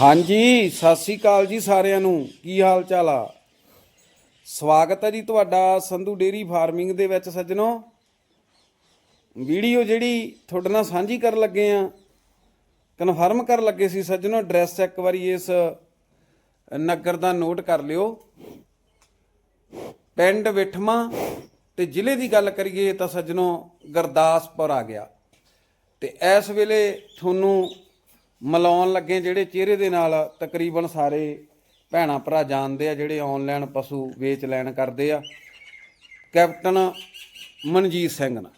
ਹਾਂਜੀ, ਸਤਿ ਸ੍ਰੀ ਅਕਾਲ ਜੀ ਸਾਰਿਆਂ ਨੂੰ। ਕੀ ਹਾਲ ਚਾਲ ਆ? ਸਵਾਗਤ ਹੈ ਜੀ ਤੁਹਾਡਾ ਸੰਧੂ ਡੇਰੀ ਫਾਰਮਿੰਗ ਦੇ ਵਿੱਚ ਸੱਜਣੋ। ਵੀਡੀਓ ਜਿਹੜੀ ਤੁਹਾਡੇ ਨਾਲ ਸਾਂਝੀ ਕਰਨ ਲੱਗੇ ਆ, ਕਨਫਰਮ ਕਰਨ ਲੱਗੇ ਸੀ ਸੱਜਣੋ, ਐਡਰੈਸ ਇੱਕ ਵਾਰੀ ਇਸ ਨਗਰ ਦਾ ਨੋਟ ਕਰ ਲਿਓ। ਪਿੰਡ ਵਿਠਮਾ ਤੇ ਜ਼ਿਲ੍ਹੇ ਦੀ ਗੱਲ ਕਰੀਏ ਤਾਂ ਸੱਜਣੋ ਗੁਰਦਾਸਪੁਰ ਆ ਗਿਆ। ਤੇ ਇਸ ਵੇਲੇ ਤੁਹਾਨੂੰ ਮਿਲਾਉਣ ਲੱਗੇ ਜਿਹੜੇ ਚਿਹਰੇ ਦੇ ਨਾਲ ਤਕਰੀਬਨ ਸਾਰੇ ਭੈਣਾ ਭਰਾ ਜਾਣਦੇ ਆ, ਜਿਹੜੇ ਆਨਲਾਈਨ ਪਸ਼ੂ ਵੇਚ ਲੈਣ ਕਰਦੇ ਆ। ਕੈਪਟਨ ਮਨਜੀਤ ਸਿੰਘ ਨਾ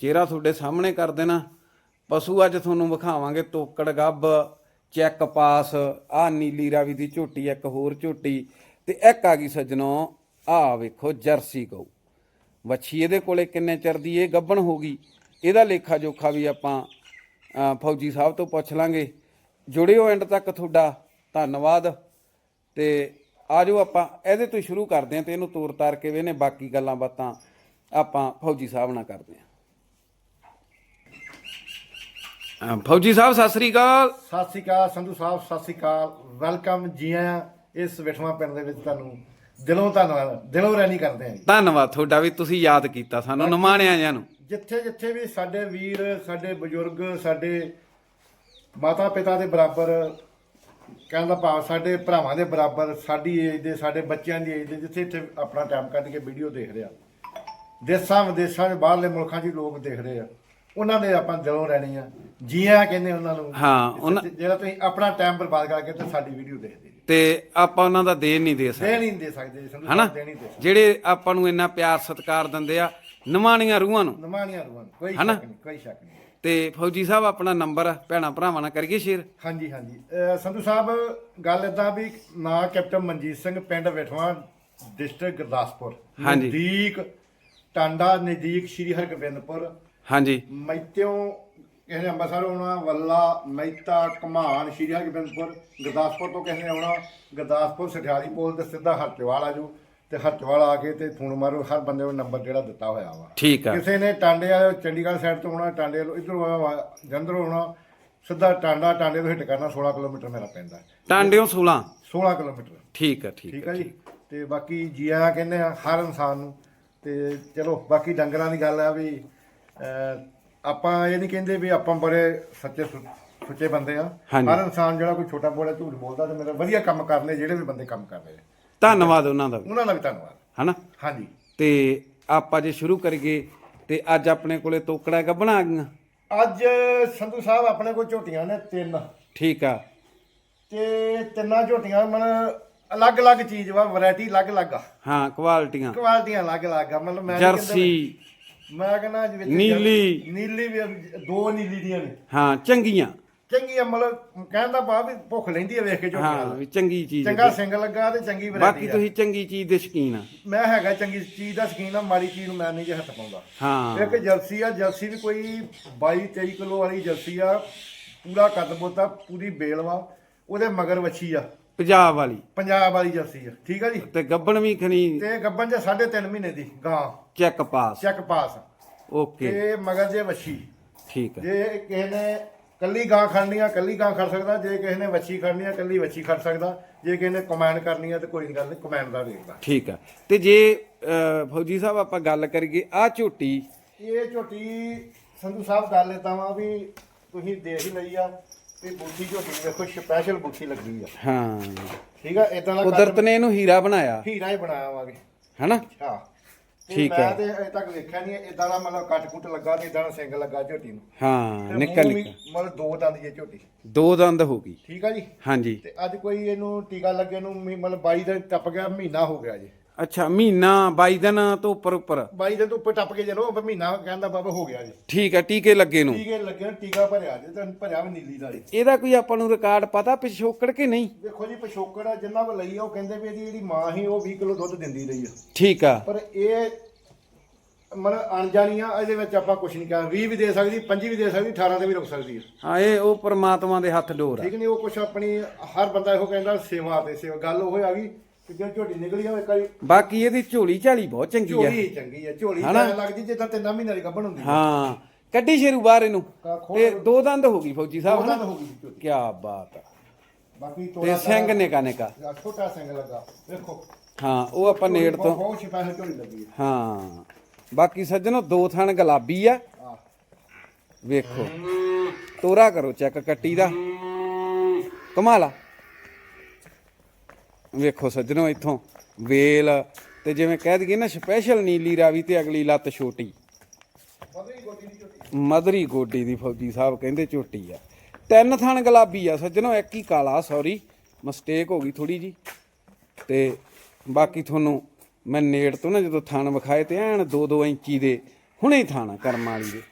ਚਿਹਰਾ ਤੁਹਾਡੇ ਸਾਹਮਣੇ ਕਰ ਦੇਣਾ। ਪਸ਼ੂ ਅੱਜ ਤੁਹਾਨੂੰ ਵਿਖਾਵਾਂਗੇ, ਤੋਕੜ ਗੱਭ ਚੈੱਕ ਪਾਸ ਆ ਨੀਲੀ ਰਾਵੀ ਦੀ ਝੋਟੀ, ਇੱਕ ਹੋਰ ਝੋਟੀ, ਤੇ ਇੱਕ ਆ ਗਈ ਸੱਜਣੋ ਆ ਵੇਖੋ ਜਰਸੀ ਗਊ। ਵੱਛੀ ਇਹਦੇ ਕੋਲੇ ਕਿੰਨੇ ਚਿਰ ਦੀ ਇਹ ਗੱਭਣ ਹੋ ਗਈ? ਇਹਦਾ ਲੇਖਾ ਜੋਖਾ ਵੀ ਆਪਾਂ ਫੌਜੀ ਸਾਹਿਬ ਤੋਂ ਪੁੱਛ ਲਾਂਗੇ। ਜੁੜਿਓ ਐਂਡ ਤੱਕ ਤੁਹਾਡਾ ਧੰਨਵਾਦ। ਤੇ ਆਜੋ ਆਪਾਂ ਇਹਦੇ ਤੋਂ ਹੀ ਸ਼ੁਰੂ ਕਰਦੇ ਹਾਂ ਤੇ ਇਹਨੂੰ ਤੋਰ ਤਾਰ ਕੇ ਵੇਨੇ ਬਾਕੀ ਗੱਲਾਂ ਬਾਤਾਂ ਆਪਾਂ ਫੌਜੀ ਸਾਹਿਬ ਨਾਲ ਕਰਦੇ ਹਾਂ। ਫੌਜੀ ਸਾਹਿਬ, ਸਤਿ ਸ੍ਰੀ ਅਕਾਲ। ਸਤਿ ਸ਼੍ਰੀ ਅਕਾਲ ਸੰਧੂ ਸਾਹਿਬ, ਸਤਿ ਸ਼੍ਰੀ ਅਕਾਲ। ਵੈਲਕਮ ਜੀ ਆਇਆਂ ਇਸ ਵਿਠਵਾ ਪਿੰਡ ਦੇ ਵਿੱਚ ਤੁਹਾਨੂੰ ਦਿਲੋਂ ਧੰਨਵਾਦ ਦਿਲੋਂ ਰੈਣੀ ਕਰਦੇ ਹਾਂ ਜੀ। ਧੰਨਵਾਦ ਤੁਹਾਡਾ ਵੀ ਤੁਸੀਂ ਯਾਦ ਕੀਤਾ ਸਾਨੂੰ ਨਿਮਾਣਿਆ ਜਾਂ ਨੂੰ। ਜਿੱਥੇ ਜਿੱਥੇ ਵੀ ਸਾਡੇ ਵੀਰ ਸਾਡੇ ਬਜ਼ੁਰਗ ਸਾਡੇ ਮਾਤਾ ਪਿਤਾ ਦੇ ਬਰਾਬਰ ਕਹਿਣ ਦਾ ਭਾਵ ਸਾਡੇ ਭਰਾਵਾਂ ਦੇ ਬਰਾਬਰ ਸਾਡੀ ਏਜ ਦੇ ਸਾਡੇ ਬੱਚਿਆਂ ਦੀ ਏਜ ਦੇ ਜਿੱਥੇ ਇੱਥੇ ਆਪਣਾ ਟਾਈਮ ਕੱਢ ਕੇ ਵੀਡੀਓ ਦੇਖ ਰਹੇ ਦੇਸਾਂ ਵਿਦੇਸ਼ਾਂ ਦੇ ਬਾਹਰਲੇ ਮੁਲਕਾਂ 'ਚ ਲੋਕ ਦੇਖ ਰਹੇ ਆ। ਉਹਨਾਂ ਦੇ ਆਪਾਂ ਦਿਲੋਂ ਰਹਿਣੀ ਆ। ਜੀ ਆਇਆਂ ਕਹਿੰਦੇ ਉਹਨਾਂ ਨੂੰ ਹਾਂ, ਉਹਨਾਂ- ਜਿਹੜਾ ਤੁਸੀਂ ਆਪਣਾ ਟਾਈਮ ਬਰਬਾਦ ਕਰਕੇ ਤੇ ਸਾਡੀ ਵੀਡੀਓ ਦੇਖਦੇ ਤੇ ਆਪਾਂ ਉਹਨਾਂ ਦਾ ਦੇਣ ਨਹੀਂ ਦੇ ਸਕਦੇ। ਦੇ ਨਹੀਂ ਦੇ ਸਕਦੇ ਸੰਧੂ ਹਨਾ? ਸਾਹਿਬ ਦੇ ਨਹੀਂ ਦੇ ਸਕਦੇ। ਜਿਹੜੇ ਆਪਾਂ ਨੂੰ ਇੰਨਾ ਪਿਆਰ ਸਤਿਕਾਰ ਦਿੰਦੇ ਆ ਨਿਮਾਣੀਆਂ ਰੂਹਾਂ ਨੂੰ। ਨਮਾਨੀਆਂ ਰੂਹਾਂ ਕੋਈ ਹਨਾ? ਸ਼ੱਕ ਨਹੀਂ ਕੋਈ ਸ਼ੱਕ ਨਹੀਂ। ਤੇ ਫੌਜੀ ਸਾਹਿਬ ਆਪਣਾ ਨੰਬਰ ਭੈਣਾ ਭਰਾਵਾਂ ਨਾਲ ਕਰੀਏ ਸ਼ੇਅਰ। ਹਾਂਜੀ ਹਾਂਜੀ। ਅਹ ਸੰਧੂ ਸਾਹਿਬ ਗੱਲ ਇਦਾਂ ਵੀ ਨਾਂ ਕੈਪਟਨ ਮਨਜੀਤ ਸਿੰਘ ਪਿੰਡ ਵਿਠਵਾ ਡਿਸਟ੍ਰਿਕਟ ਗੁਰਦਾਸਪੁਰ। ਹਾਂਜੀ। ਨਜ਼ਦੀਕ ਟਾਂਡਾ ਨਜ਼ਦੀਕ ਸ਼੍ਰੀ ਹਰਗੋਬਿੰਦਪੁਰ। ਹਾਂਜੀ। ਮੈਤਿਓਂ ਕਿਸੇ ਨੇ ਅੰਮ੍ਰਿਤਸਰ ਆਉਣਾ ਵੱਲਾ ਮਹਿਤਾ ਕਮਾਨ ਸ਼੍ਰੀ ਹਰਗੋਬਿੰਦਪੁਰ ਗੁਰਦਾਸਪੁਰ ਤੋਂ ਕਿਸੇ ਨੇ ਆਉਣਾ ਗੁਰਦਾਸਪੁਰ ਸਠਿਆਲੀ ਪੁਲ ਤੇ ਸਿੱਧਾ ਹਰਚਵਾਲ ਆਜੂ ਤੇ ਹਰਚਵਾਲ ਆ ਕੇ ਤੇ ਫੋਨ ਮਾਰੋ ਹਰ ਬੰਦੇ ਨੂੰ ਨੰਬਰ ਜਿਹੜਾ ਦਿੱਤਾ ਹੋਇਆ ਵਾ। ਠੀਕ ਆ। ਕਿਸੇ ਨੇ ਟਾਂਡੇ ਵਾਲੇ ਚੰਡੀਗੜ੍ਹ ਸਾਈਡ ਤੋਂ ਆਉਣਾ ਟਾਂਡੇ ਵਾਲੋਂ ਇਧਰੋਂ ਆਉਣਾ ਜੰਦਰੋਂ ਆਉਣਾ ਸਿੱਧਾ ਟਾਂਡਾ ਟਾਂਡੇ ਤੋਂ ਹਿੱਟ ਕਰਨਾ 16 ਕਿਲੋਮੀਟਰ ਮੇਰਾ ਪੈਂਦਾ ਟਾਂਡਿਓ 16 16 ਕਿਲੋਮੀਟਰ। ਠੀਕ ਆ ਠੀਕ ਠੀਕ ਆ ਹੈ ਜੀ ਤੇ ਬਾਕੀ ਜੀ ਆਇਆਂ ਕਹਿੰਦੇ ਆ ਹਰ ਇਨਸਾਨ ਨੂੰ ਤੇ ਚਲੋ ਬਾਕੀ ਡੰਗਰਾਂ ਦੀ ਗੱਲ ਆ ਵੀ ਆਪਾਂ ਇਹ ਨਹੀਂ ਕਹਿੰਦੇ ਵੀ ਆਪਾਂ ਬੜੇ ਸੱਚੇ ਸੁ- ਸੁੱਚੇ ਬੰਦੇ ਆ। ਹਾਂਜੀ। ਹਰ ਇਨਸਾਨ ਜਿਹੜਾ ਕੋਈ ਛੋਟਾ ਬੋੜਾ ਝੂਠ ਬੋਲਦਾ ਤੇ ਮੇਰਾ ਵਧੀਆ ਕੰਮ ਕਰਨੇ ਜਿਹੜੇ ਵੀ ਬੰਦੇ ਕੰਮ ਕਰ ਰਹੇ ਆ ਧੰਨਵਾਦ ਉਹਨਾਂ ਦਾ ਵੀ। ਉਹਨਾਂ ਦਾ ਵੀ ਧੰਨਵਾਦ। ਹਨਾ? ਹਾਂਜੀ। ਤੇ ਆਪਾਂ ਜੇ ਸ਼ੁਰੂ ਕਰੀਏ ਤੇ ਅੱਜ ਆਪਣੇ ਕੋਲੇ ਤੋਕੜਾ ਗੱਬਣਾ ਆ ਗਈਆਂ? ਅੱਜ ਸੰਧੂ ਸਾਹਿਬ ਆਪਣੇ ਕੋਲ ਝੋਟੀਆਂ ਨੇ ਤਿੰਨ। ਠੀਕ ਆ। ਤੇ ਤਿੰਨਾਂ ਝੋਟੀਆਂ ਮਨ ਅਲੱਗ-ਅਲੱਗ ਚੀਜ਼ ਵਾ ਵੈਰਾਈਟੀ ਅਲੱਗ-ਅਲੱਗ ਆ। ਹਾਂ ਕੁਆਲਟੀਆਂ ਕੁਆਲਟੀਆਂ ਅਲੱਗ-ਅਲੱਗ ਆ ਮਤਲਬ ਮੈਂ ਨੀ ਕਹਿੰਦਾ- ਜਰਸੀ ਮੈਂ ਕਹਿੰਦਾ ਜਿਵੇਂ ਨੀਲੀ। ਨੀਲੀ ਵੀ ਦੋ ਨੀਲੀ ਦੀਆਂ ਨੇ। ਹਾਂ ਚੰਗੀਆਂ। ਚੰਗੀਆਂ ਮਤਲਬ ਕਹਿਣ ਦਾ ਭਾਵ ਵੀ ਭੁੱਖ ਲੈਂਦੀ ਆ ਵੇਖ ਕੇ ਝੋਟੀਆਂ ਹਾਂ ਵੀ ਚੰਗੀ ਚੀਜ਼ ਚੰਗਾ ਸਿੰਘ ਲੱਗਾ ਤੇ ਚੰਗੀ ਬਾਕੀ ਵੈਰਾਈਟੀ ਆ। ਤੁਸੀਂ ਚੰਗੀ ਚੀਜ਼ ਦੇ ਸ਼ਕੀਨ ਆ। ਮੈਂ ਹੈਗਾ ਚੰਗੀ ਚੀਜ਼ ਦਾ ਸ਼ਕੀਨ ਆ ਮਾੜੀ ਚੀਜ਼ ਨੂੰ ਮੈਂ ਨਹੀਂ ਜੇ ਹੱਥ ਪਾਉਂਦਾ। ਹਾਂ। ਇੱਕ ਜਰਸੀ ਆ ਜਰਸੀ ਵੀ ਕੋਈ 22 23 ਕਿਲੋ ਵਾਲੀ ਜਰਸੀ ਆ ਪੂਰਾ ਕੱਦ ਬੋਤਾ ਪੂਰੀ ਬੇਲ ਵਾ ਉਹਦੇ ਮਗਰ ਵੱਛੀ ਆ। ਪੰਜਾਬ ਵਾਲੀ। ਪੰਜਾਬ ਵਾਲੀ ਜਰਸੀ ਆ ਠੀਕ ਆ ਜੀ? ਤੇ ਗੱਬਣ ਵੀ ਖਣੀ। ਤੇ ਗੱਬਨ ਚ 3.5 ਮਹੀਨੇ ਦੀ ਗਾਂ। Check pass. Check pass. Okay. ਤੇ ਮਗਰ ਜੇ ਵੱਛੀ। ਠੀਕ ਆ ਜੇ ਕਿਸੇ ਨੇ ਕੱਲੀ ਗਾਂ ਖੜਨੀ ਆ ਕੱਲੀ ਗਾਂ ਖੜ ਸਕਦਾ। ਜੇ ਕਿਸੇ ਨੇ ਵੱਛੀ ਖੜਨੀ ਆ ਕੱਲੀ ਵੱਛੀ ਖੜ ਸਕਦਾ। ਜੇ ਕਿਸੇ ਨੇ ਕਮੈਂਡ ਕਰਨੀ ਆ ਤੇ ਕੋਈ ਗੱਲ ਨਹੀਂ ਕਮੈਂਡ ਦਾ ਵੇਖਦਾ ਠੀਕ ਆ ਤੇ ਜੇ ਫੌਜੀ ਸਾਹਿਬ ਆਪਾਂ ਗੱਲ ਕਰੀਏ ਆ ਝੋਟੀ। ਇਹ ਝੋਟੀ ਸੰਧੂ ਸਾਹਿਬ ਗੱਲ ਏਦਾਂ ਵਾ ਵੀ ਤੁਸੀਂ ਦੇਖ ਹੀ ਲਈ ਆ ਵੀ ਬੁੱਠੀ ਝੋਟੀ ਵੇਖੋ ਸਪੈਸ਼ਲ ਬੁੱਠੀ ਲੱਗੀ ਆ। ਹਾਂ। ਠੀਕ ਆ? ਇਦਾਂ ਦਾ ਕੁਦਰਤ ਨੇ ਇਹਨੂੰ ਹੀਰਾ ਬਣਾਇਆ। ਹੀਰਾ ਹੀ ਬਣਾਇਆ ਵਾਗੇ ਹੈਨਾ? ਹਾਂ। ਠੀਕ ਮੈਂ ਹੈ। ਤੇ ਅਜੇ ਤੱਕ ਵੇਖਿਆ ਨਹੀਂ ਇਦਾਂ ਦਾ ਮਤਲਬ ਕੱਟ ਕੁੱਟ ਲੱਗਾ ਤੇ ਇਦਾਂ ਦਾ ਸਿੰਗ ਲੱਗਾ ਝੋਟੀ ਨੂੰ। ਹਾਂ ਤੇ ਨਿਕਲ ਮੂੰਹ ਵੀ ਨਿਕਲ ਮਤਲਬ ਦੋ ਦੰਦ ਇਹ ਝੋਟੀ। ਦੋ ਦੰਦ ਹੋ ਗਈ। ਠੀਕ ਆ ਜੀ? ਹਾਂਜੀ। ਤੇ ਅੱਜ ਕੋਈ ਇਹਨੂੰ ਟੀਕਾ ਲੱਗੇ ਨੂੰ ਮੀ- ਮਤਲਬ 22 ਦਿਨ ਟੱਪ ਗਿਆ ਮਹੀਨਾ ਹੋ ਗਿਆ ਜੀ। ਅੱਛਾ ਮਹੀਨਾ 22 ਦਿਨ ਤੋਂ ਉੱਪਰ ਉੱਪਰ। 22 ਦਿਨ ਤੋਂ ਉੱਪਰ ਟੱਪ ਕੇ ਚਲੋ ਫਿਰ ਮਹੀਨਾ ਕਹਿੰਦਾ ਬਾਬਾ ਹੋ ਗਿਆ ਜੀ। ਠੀਕ ਆ ਟੀਕੇ ਲੱਗੇ ਨੂੰ। ਟੀਕੇ ਲੱਗੇ ਨੂੰ, ਟੀਕਾ ਭਰਿਆ ਜੀ ਤੇ ਭਰਿਆ ਵੀ ਨੀਲੀ ਦਾ ਜੀ। ਇਹਦਾ ਕੋਈ ਆਪਾਂ ਨੂੰ ਰਿਕਾਰਡ ਪਤਾ ਪਿਛੋਕੜ ਕੇ ਨਹੀਂ? ਦੇਖੋ ਜੀ ਪਿਛੋਕੜ ਆ ਜਿੰਨਾ ਕੋ ਲਈ ਆ ਉਹ ਕਹਿੰਦੇ ਵੀ ਇਹਦੀ ਜਿਹੜੀ ਮਾਂ ਸੀ ਉਹ 20 ਕਿਲੋ ਦੁੱਧ ਦਿੰਦੀ ਰਹੀ ਆ। ਠੀਕ ਆ। ਪਰ ਇਹ ਮਨ ਅਣਜਾਣੀਆਂ ਇਹਦੇ ਵਿੱਚ ਆਪਾਂ ਕੁਝ ਨਹੀਂ ਕਹਿ 20 ਵੀ ਦੇ ਸਕਦੀ 25 ਵੀ ਦੇ ਸਕਦੀ 18 ਤੇ ਵੀ ਰੁਕ ਸਕਦੀ ਹੈ ਹਾਂ ਇਹ ਉਹ ਪ੍ਰਮਾਤਮਾ ਦੇ ਹੱਥ ਡੋਰ ਆ। ਠੀਕ ਨਹੀਂ ਉਹ ਕੁਝ ਆਪਣੀ ਹਰ ਬੰਦਾ ਇਹੋ ਕਹਿੰਦਾ ਸੇਵਾ ਤੇ ਸੇਵਾ ਗੱਲ ਉਹ ਆ ਗਈ ਕਿ ਜੇ ਝੋਟੀ ਨਿਕਲੀ ਹੋਵੇ ਕਈ ਬਾਕੀ ਇਹਦੀ ਝੋਲੀ ਝਾਲੀ ਬਹੁਤ ਚੰਗੀ ਆ। ਝੋਲੀ ਚੰਗੀ ਹੈ ਝੋਲੀ ਹਨਾ? ਤਾਂ ਲੱਗਦੀ ਜਿੱਦਾਂ ਤਿੰਨਾਂ ਮਹੀਨਿਆਂ ਦੀ ਗੱਭਣ ਹੁੰਦੀ ਹੈ ਹਾਂ ਕੱਢੀ ਸ਼ੇਰੂ ਬਾਹਰ ਇਹਨੂੰ। ਕਾ ਖੋਲ- ਤੇ ਦੋ ਦੰਦ ਹੋ ਗਈ ਫੌਜੀ ਸਾਹਿਬ ਉਹਦਾ ਹਨਾ? ਤਾਂ ਹੋ ਗਈ ਝੋਟੀ ਕੀ ਬਾਤ ਆ। ਬਾਕੀ ਤੇ ਤੋੜਾ ਸਿੰਘ ਨਿਕਾ ਨਿਕਾ। ਤਾਰਾ- ਛੋਟਾ ਸਿੰਘ ਲੱਗਾ ਵੇਖੋ। ਹਾਂ ਉਹ ਆਪਾਂ ਨੇੜ ਤੋਂ ਬਹੁਤ ਛਿਪਾ ਝੋਲੀ ਲੱਗੀ ਹੈ ਹਾਂ। ਬਾਕੀ ਸੱਜਣੋ ਦੋ ਥਣ ਗੁਲਾਬੀ ਆ। ਆ ਵੇਖੋ। ਤੋਰਾ ਕਰੋ ਚੈੱਕ ਕੱਟੀ ਦਾ। ਕਮਾਲਾ ਵੇਖੋ ਸੱਜਣੋ ਇੱਥੋਂ ਵੇਲ ਤੇ ਜਿਵੇਂ ਕਹਿ ਦਈਏ ਨਾ ਸਪੈਸ਼ਲ ਨੀਲੀ ਰਾਵੀ ਤੇ ਅਗਲੀ ਲੱਤ ਛੋਟੀ। ਮਦਰੀ ਗੋਡੀ ਦੀ ਫੌਜੀ ਸਾਹਿਬ ਕਹਿੰਦੇ ਝੋਟੀ ਆ। ਤਿੰਨ ਥਣ ਗੁਲਾਬੀ ਆ ਸੱਜਣੋ ਇੱਕ ਹੀ ਕਾਲਾ ਸੌਰੀ ਮਿਸਟੇਕ ਹੋ ਗਈ ਥੋੜੀ ਜੀ ਤੇ ਬਾਕੀ ਤੁਹਾਨੂੰ ਮੈਂ ਨੇੜ ਤੋਂ ਨਾ ਜਦੋਂ ਥਣ ਵਿਖਾਏ ਤੇ ਐਨ 2-2 ਇੰਚੀ ਦੇ ਹੁਣੇ ਹੀ ਥਣ ਕਰਮ ਵਾਲੀ ਦੇ।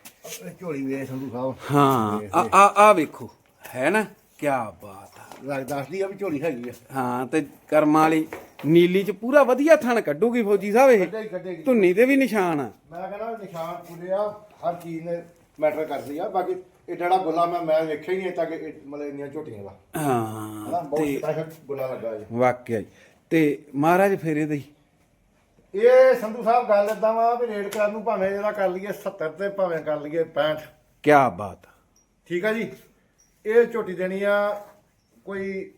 ਝੋਲੀ ਵੇ ਸੰਧੂ ਸਾਹਿਬ। ਹਾਂ ਆ ਆ ਆ ਵੇਖੋ ਹੈ ਨਾ? ਕੀ ਬਾਤ ਲੱਗ ਦੱਸਦੀ ਆ ਵੀ ਝੋਲੀ ਹੈਗੀ ਆ। ਹਾਂ ਤੇ ਕਰਮ ਵਾਲੀ ਨੀਲੀ ਚ ਪੂਰਾ ਵਧੀਆ ਥਣ ਕੱਢੂਗੀ ਫੌਜੀ ਸਾਹਿਬ ਇਹ। ਕੱਢੇ ਧੁੰਨੀ ਤੇ ਵੀ ਨਿਸ਼ਾਨ ਆ। ਮੈਂ ਕਹਿੰਦਾ ਨਿਸ਼ਾਨ ਪੂਰੇ ਆ ਹਰ ਚੀਜ਼ ਨੇ ਮੈਟਰ ਕਰਦੀ ਆ। ਬਾਕੀ ਇਹ ਜਿਹੜਾ ਗੁੱਲਾ ਮੈਂ ਮੈਂ ਵੇਖਿਆ ਹੀ ਨਹੀਂ ਤਾਂ ਕਿ ਮਤਲਬ ਇੰਨੀਆਂ ਝੋਟੀਆਂ ਦਾ। ਹਾਂ ਬਹੁਤ ਸਪੈਸ਼ਲ ਗੁੱਲਾ ਲੱਗਾ ਜੀ। ਵਾਕਿਆ ਹੀ ਤੇ ਮਹਾਰਾਜ ਫੇਰੇ ਦੇ ਇਹ ਸੰਧੂ ਸਾਹਿਬ ਗੱਲ ਏਦਾਂ ਵਾ ਵੀ ਰੇਡ ਕਰਨ ਨੂੰ ਭਾਵੇਂ ਜਿਹੜਾ ਕਰ ਲਈਏ 70 ਤੇ ਭਾਵੇਂ ਕਰ ਲਈਏ 65 ਕੀ ਬਾਤ ਆ। ਠੀਕ ਆ ਜੀ। ਇਹ ਝੋਟੀ ਦੇਣੀ ਆ ਕੋਈ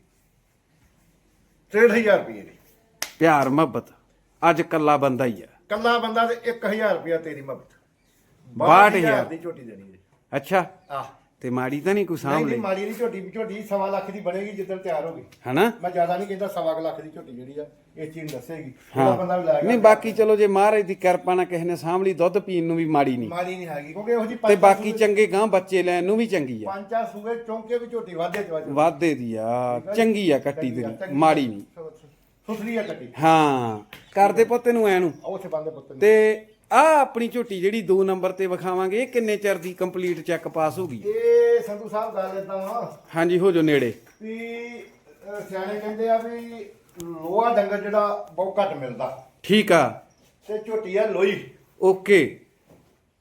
63000 ਰੁਪਏ ਦੀ। ਪਿਆਰ ਮੁਹੱਬਤ। ਅੱਜ ਕੱਲਾ ਬੰਦਾ ਹੀ ਆ। ਕੱਲਾ ਬੰਦਾ ਤੇ 1000 ਰੁਪਿਆ ਤੇਰੀ ਬਾਹਠ ਹਜ਼ਾਰ। ਦੀ ਝੋਟੀ ਦੇਣੀ ਜੀ ਅੱਛਾ। ਆਹ। ਤੇ ਮਾੜੀ ਤਾਂ ਨਹੀਂ ਕੋਈ ਨਹੀਂ ਸਾਂਭ ਲਈ? ਮਾੜੀ ਨਹੀਂ ਝੋਟੀ ਝੋਟੀ ਸਵਾ ਲੱਖ ਦੀ ਬਣੇਗੀ ਜਿੱਦਣ ਤਿਆਰ ਹੋ ਗਈ। ਹਨਾ? ਮੈਂ ਜ਼ਿਆਦਾ ਨਹੀਂ ਕਹਿੰਦਾ ਸਵਾ ਲੱਖ ਦੀ ਝੋਟੀ ਜਿਹੜੀ ਆ ਇਹ ਚੀਜ਼ ਦੱਸੇਗੀ। ਜਿਹੜਾ ਬੰਦਾ ਵੀ ਲਾਏਗਾ। ਨਹੀਂ ਬਾਕੀ ਚਲੋ ਜੇ ਮਹਾਰਾਜ ਦੀ ਕਿਰਪਾ ਨਾਲ ਕਿਸੇ ਨੇ ਸਾਂਭ ਲਈ ਦੁੱਧ ਪੀਣ ਨੂੰ ਵੀ ਮਾੜੀ ਨਹੀਂ। ਮਾੜੀ ਨਹੀਂ ਹੈਗੀ ਕਿਉਂਕਿ ਇਹੋ ਜੀ ਤੇ ਬਾਕੀ ਚੰਗੇ ਗਾਂ ਬੱਚੇ ਲੈਣ ਨੂੰ ਵੀ ਚੰਗੀ ਆ। ਪੰਜ ਚਾਰ ਸੂਏ ਚੌਂਕੇ ਵੀ ਝੋਟੀ ਵਾਧੇ ਚ ਵਾਧੇ। ਵਾਧੇ ਦੀ ਆ ਚੰਗੀ ਆ ਕੱਟੀ ਤੇ ਮਾੜੀ ਨਹੀਂ। ਸੁਥਰੀ ਆ ਕੱਟੀ। ਹਾਂ ਕਰਦੇ ਪੁੱਤ ਨੂੰ ਐ ਨੂੰ। ਉੱਥੇ ਬੰਦੇ ਪੁੱਤ ਨੇ। ਤੇ ਆ ਆਪਣੀ ਝੋਟੀ ਜਿਹੜੀ 2 ਨੰਬਰ ਤੇ ਵਿਖਾਵਾਂਗੇ ਇਹ ਕਿੰਨੇ ਚਿਰ ਦੀ ਕੰਪਲੀਟ ਚੈੱਕ ਪਾਸ ਹੋ ਗਈ? ਇਹ ਸੰਧੂ ਸਾਹਿਬ ਗੱਲ ਵਾ ਹਾਂਜੀ ਹੋ ਜੋ ਨੇੜੇ। ਵੀ ਅਹ, ਸਿਆਣੇ ਕਹਿੰਦੇ ਆ ਵੀ ਲੋਹਾ ਡੰਗਰ ਜਿਹੜਾ ਬਹੁਤ ਘੱਟ ਮਿਲਦਾ। ਠੀਕ ਆ। ਤੇ ਝੋਟੀ ਆ ਲੋਈ ਓਕੇ।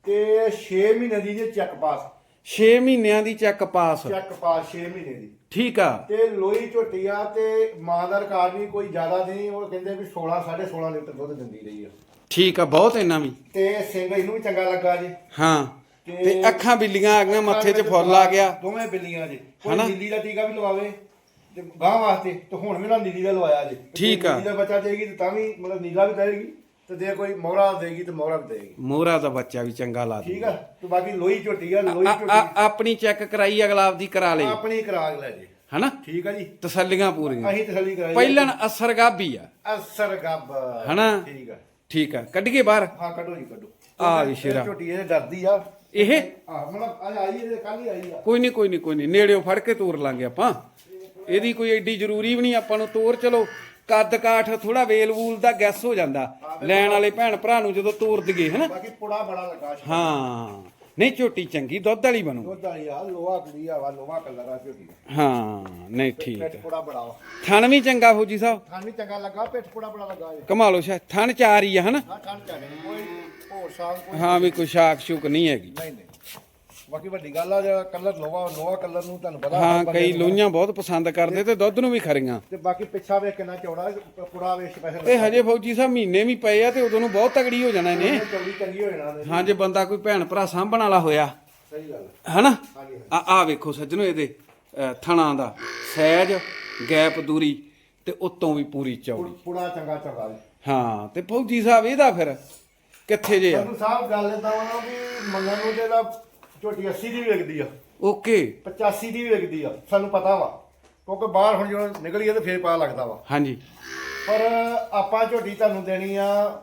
ਤੇ 6 ਮਹੀਨੇ ਦੀ ਜੇ ਚੈੱਕ ਪਾਸ 6 ਮਹੀਨਿਆਂ ਦੀ ਚੈੱਕ ਪਾਸ ਚੈੱਕ ਪਾਸ 6 ਮਹੀਨੇ ਦੀ। ਠੀਕ ਆ। ਤੇ ਲੋਈ ਝੋਟੀ ਆ ਤੇ ਮਾਂ ਦਾ ਰਿਕਾਰਡ ਵੀ ਕੋਈ ਜ਼ਿਆਦਾ ਨਹੀਂ ਉਹ ਕਹਿੰਦੇ ਵੀ 16 16.5 ਲੀਟਰ ਦੁੱਧ ਦਿੰਦੀ ਰਹੀ ਆ। ਠੀਕ ਆ ਬਹੁਤ ਇੰਨਾ ਵੀ। ਤੇ ਸਿੰਘ ਇਹਨੂੰ ਵੀ ਚੰਗਾ ਲੱਗਾ ਜੀ। ਹਾਂ। ਤੇ- ਅੱਖਾਂ ਬਿੱਲੀਆਂ ਆ ਗਈਆਂ ਮੱਥੇ 'ਚ ਫੁੱਲ ਆ ਗਿਆ। ਦੋਵੇਂ ਬਿੱਲੀਆਂ ਜੀ। ਕੋਈ ਹਨਾ? ਨੀਲੀ ਦਾ ਟੀਕਾ ਵੀ ਲਵਾਵੇ। ਤੇ ਗਾਂ ਵਾਸਤੇ ਤੇ ਹੁਣ ਵੀ ਨਾ ਨੀਲੀ ਦਾ ਲਵਾਇਆ ਜੀ। ਤੇ ਠੀਕ ਜੇ ਆ। ਨੀਲੀ ਦਾ ਬੱਚਾ ਦੇਗੀ ਤੇ ਤਾਂ ਵੀ ਮਤਲਬ ਨੀਲਾ ਵੀ ਦੇਗੀ ਤੇ ਜੇ ਕੋਈ ਮੋਹਰਾ ਦੇਗੀ ਤੇ ਮੋਹਰਾ ਵੀ ਦੇਗੀ। ਮੋਹਰਾ ਦਾ ਬੱਚਾ ਵੀ ਚੰਗਾ ਲਾ ਠੀਕ ਆ? ਤੇ ਬਾਕੀ ਲੋਈ ਝੋਟੀ ਆ ਲੋਈ ਆ- ਝੋਟੀ। ਆ- ਆਪਣੀ ਚੈੱਕ ਕਰਾਈ ਅਗਲਾ ਆਪਦੀ ਕਰਾ ਲਈ ਆਪਣੀ ਕਰਾਗ ਲੈ ਜੀ। ਹਨਾ? ਠੀਕ ਆ ਜੀ। ਤਸੱਲੀਆਂ ਪੂਰੀਆਂ। ਅਸੀਂ ਤਸੱਲੀ ਕਰਾਈ ਪਹਿਲਣ ਅਸਰ ਗਾਬੀ ਆ। ਅਸਰ ਗੱਬ ਹਨਾ? ਠੀਕ ਆ। ਠੀਕ ਆ। ਕੱਢੀਏ ਬਾਹਰ। ਹਾਂ ਕੱਢੋ ਜੀ ਕੱਢੋ। ਆ ਵੀ ਸ਼ੇਰਾ। ਝੋਟੀ ਇਹ ਡਰਦੀ ਆ। ਇਹ? ਆ ਮਤਲਬ ਆ ਆਈ ਇਹ ਕੱਲ ਹੀ ਆਈ ਆ। ਕੋਈ ਨਹੀਂ ਕੋਈ ਨਹੀਂ ਕੋਈ ਨਹੀਂ ਨੇੜਿਓ ਫੜ ਕੇ ਤੋਰ ਲਾਂਗੇ ਆਪਾਂ। ਇਹਦੀ ਕੋਈ ਐਡੀ ਜ਼ਰੂਰੀ ਵੀ ਨਹੀਂ ਆਪਾਂ ਨੂੰ ਤੋਰ ਚਲੋ। ਕੱਦ ਕਾਠ ਥੋੜਾ ਵੇਲ ਵੂਲ ਦਾ ਗੈਸ ਹੋ ਜਾਂਦਾ। ਲੈਣ ਵਾਲੇ ਭੈਣ ਭਰਾ ਨੂੰ ਜਦੋਂ ਤੋਰ ਦਈਏ ਹਨਾ? ਬਾਕੀ ਪੁੜਾ ਬੜਾ ਲੱਗਾ ਸੀ। ਹਾਂ। ਨਹੀਂ ਝੋਟੀ ਚੰਗੀ ਦੁੱਧ ਵਾਲੀ ਬਣੂ। ਦੁੱਧ ਵਾਲੀ ਆ ਲੋਹਾ ਕੁੜੀ ਆ ਵਾ ਲੋਹਾ ਕਲਰ ਆ ਝੋਟੀ ਦਾ। ਹਾਂ ਨਹੀਂ ਠੀਕ ਪਿੱਠ। ਪੁੜਾ ਬੜਾ ਵਾ। ਥਣ ਵੀ ਚੰਗਾ ਫੌਜੀ ਸਾਹਿਬ। ਥਣ ਵੀ ਚੰਗਾ ਲੱਗਾ ਪਿੱਠ ਪੁੜਾ ਬੜਾ ਲੱਗਾ ਜੀ। ਕਮਾਲੋ ਸ਼ਾ ਥਣ ਚਾਰ ਹੀ ਆ ਹਨਾ? ਹਾਂ ਥਣ ਚੰਗਾ ਕੋਈ ਹੋਰ ਸਾਲ ਕੋਈ ਹਾਂ ਵੀ ਕੋਈ ਸ਼ਾਕ ਸ਼ੁਕ ਨਹੀਂ ਹੈਗੀ। ਨਹੀਂ ਨਹੀਂ। ਬਾਕੀ ਵੱਡੀ ਗੱਲ ਆ ਜਿਹੜਾ ਕਲਰ ਲੋਹਾ ਲੋਹਾ ਕਲਰ ਨੂੰ ਤੁਹਾਨੂੰ ਪਤਾ ਹਾਂ ਬੰਦੇ ਕਈ ਨੂੰ- ਲੋਈਆਂ ਬਹੁਤ ਪਸੰਦ ਕਰਦੇ ਤੇ ਦੁੱਧ ਨੂੰ ਵੀ ਖਰੀਆਂ। ਤੇ ਬਾਕੀ ਪਿੱਛਾ ਵੇਖ ਕਿੰਨਾ ਚੌੜਾ ਪੁੜਾ ਵੇਖ ਸਪੈਸ਼ਲ ਇਹ ਹਜੇ ਫੌਜੀ ਸਾਹਿਬ ਮਹੀਨੇ ਵੀ ਪਏ ਆ ਤੇ ਉਦੋਂ ਨੂੰ ਬਹੁਤ ਤਗੜੀ ਹੋ ਜਾਣਾ ਇਹਨੇ। ਚੌੜੀ ਚੰਗੀ ਹੋ ਜਾਣਾ ਇਹਦੇ। ਹਾਂ ਜੇ ਬੰਦਾ ਕੋਈ ਭੈਣ ਭਰਾ ਸਾਂਭਣ ਵਾਲਾ ਹੋਇਆ। ਸਹੀ ਗੱਲ ਹਨਾ? ਹਾਂਜੀ ਆ ਆ ਵੇਖੋ ਸੱਜਣੋ ਇਹਦੇ ਥਣਾਂ ਦਾ। ਸਹਿਜ ਗੈਪ ਦੂਰੀ ਤੇ ਉਤੋਂ ਵੀ ਪੂਰੀ ਚੌੜੀ। ਪੁੜਾ ਚੰਗਾ ਚੌੜਾ ਜੀ। ਹਾਂ ਤੇ ਫੌਜੀ ਸਾਹਿਬ ਇਹਦਾ ਫਿਰ ਕਿੱਥੇ ਜੇ ਆ? ਸੰਧੂ ਸਾਹਿਬ ਗੱਲ ਏਦਾਂ ਵਾ ਵੀ ਮੰਗਣ ਨੂੰ ਤੇ ਇਹਦਾ ਝੋਟੀ 80 ਦੀ ਵੀ ਵਿਕਦੀ ਆ। ਓਕੇ। 85 ਦੀ ਵੀ ਵਿਕਦੀ ਆ ਸਾਨੂੰ ਪਤਾ ਵਾ। ਕਿਉਂਕਿ ਬਾਹਰ ਹੁਣ ਜਦੋਂ ਨਿਕਲੀਏ ਤੇ ਫੇਰ ਪਤਾ ਲੱਗਦਾ ਵਾ। ਹਾਂਜੀ। ਪਰ ਆਪਾਂ ਝੋਟੀ ਤੁਹਾਨੂੰ ਦੇਣੀ ਆ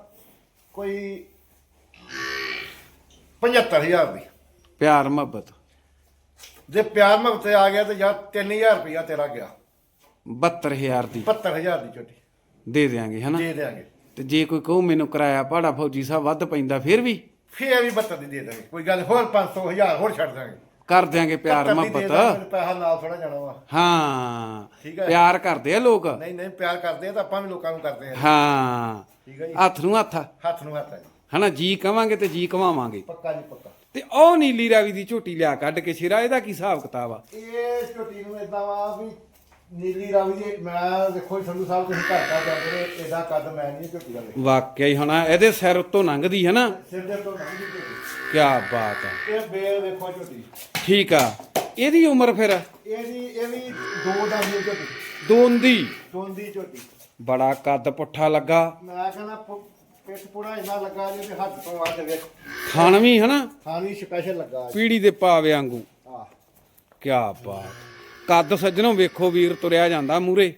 ਕੋਈ 75000 ਦੀ। ਪਿਆਰ ਮੁਹੱਬਤ। ਜੇ ਪਿਆਰ ਮਹੱਤੇ ਆ ਗਿਆ ਤੇ ਜਾਂ 3000 ਰੁਪਇਆ ਤੇਰਾ ਗਿਆ। 72000 ਦੀ। 75000 ਦੀ ਝੋਟੀ। ਦੇ ਦਿਆਂਗੇ ਹਨਾ? ਦੇ ਦੇਾਂਗੇ ਤੇ ਜੇ ਕੋਈ ਕਹੂ ਮੈਨੂੰ ਕਿਰਾਇਆ ਭਾੜਾ ਫੌਜੀ ਸਾਹਿਬ ਵੱਧ ਪੈਂਦਾ ਫਿਰ ਵੀ? ਫੇਰ ਵੀ 72 ਦੀ ਦੇ ਦਾਂਗੇ ਕੋਈ ਗੱਲ ਹੋਰ 500 1000 ਹੋਰ ਛੱਡ ਦਾਂਗੇ ਕਰ ਦਿਆਂਗੇ ਪਿਆਰ 72 ਦੀ ਦੇ ਮੁਹੱਬਤ। ਪੈਸਾ ਨਾਲ ਥੋੜਾ ਜਾਣਾ ਵਾ। ਹਾਂ ਠੀਕ ਹੈ। ਪਿਆਰ ਕਰਦੇ ਆ ਲੋਕ। ਨਹੀਂ ਨਹੀਂ ਪਿਆਰ ਕਰਦੇ ਆ ਤਾਂ ਆਪਾਂ ਵੀ ਲੋਕਾਂ ਨੂੰ ਕਰਦੇ ਆ। ਹਾਂ ਠੀਕ ਹੈ ਜੀ। ਹੱਥ ਨੂੰ ਹੱਥ ਹੱਥ ਨੂੰ ਹੱਥ ਆ ਜੀ। ਹਨਾ ਜੀ ਕਵਾਂਗੇ ਤੇ ਜੀ ਕਵਾਵਾਂਗੇ। ਪੱਕਾ ਜੀ ਪੱਕਾ। ਤੇ ਉਹ ਨੀਲੀ ਰਾਵੀ ਦੀ ਝੋਟੀ ਲਿਆ ਕੱਢ ਕੇ ਸ਼ੇਰਾ ਇਹਦਾ ਕੀ ਹਿਸਾਬ ਕਿਤਾਬ ਆ? ਇਹ ਝੋਟੀ ਨੂੰ ਇਦਾਂ ਵਾ ਵੀ ਨੀਲੀ ਰਾਵੀ ਦੀ ਮੈਂ ਦੇਖੋ ਜੀ ਸੰਧੂ ਸਾਹਿਬ ਤੁਸੀਂ ਘਰ ਘਰ ਜਾਂਦੇ ਨੇ ਇਹਦਾ ਕੱਦ ਮੈਂ ਨਹੀਂ ਝੋਟੀ ਦਾ ਵੇਖਿਆ। ਵਾਕਿਆ ਹੀ ਹਨਾ ਇਹਦੇ ਸਿਰ ਉੱਤੋਂ ਲੰਘਦੀ ਹੈ ਨਾ? ਸਿਰ ਦੇ ਤੋਂ ਨਹੀਂ ਝੋਟੀ ਕੀ ਬਾਤ ਆ ਇਹ ਬੇਲ ਵੇਖੋ ਝੋਟੀ ਠੀਕ ਆ। ਇਹਦੀ ਉਮਰ ਫਿਰ? ਇਹਦੀ ਇਹ ਵੀ ਦੋ ਦੀ ਝੋਟੀ ਦੋਂਦੀ? ਦੋਂਦੀ ਝੋਟੀ ਬੜਾ ਕੱਦ ਪੁੱਠਾ ਲੱਗਾ। ਮੈਂ ਕਹਿੰਦਾ ਪਿੱਠ ਪੂੜਾ ਇੰਨਾ ਲੱਗਾ ਹੱਥ ਤੋਂ ਆ ਤੇ ਵੇਖ। ਖਾਣ ਵੀ ਹਨਾ? ਖਾਣੀ ਸਪੈਸ਼ਲ ਲੱਗਾ। ਪੀੜੀ ਦੇ ਪਾਵੇ ਵਾਂਗੂ। ਆ ਕਿਆ ਬਾਤ। ਕੱਦ ਸੱਜਣੋਂ ਵੇਖੋ ਵੀਰ ਤੁਰਿਆ ਜਾਂਦਾ ਮੂਰੇ।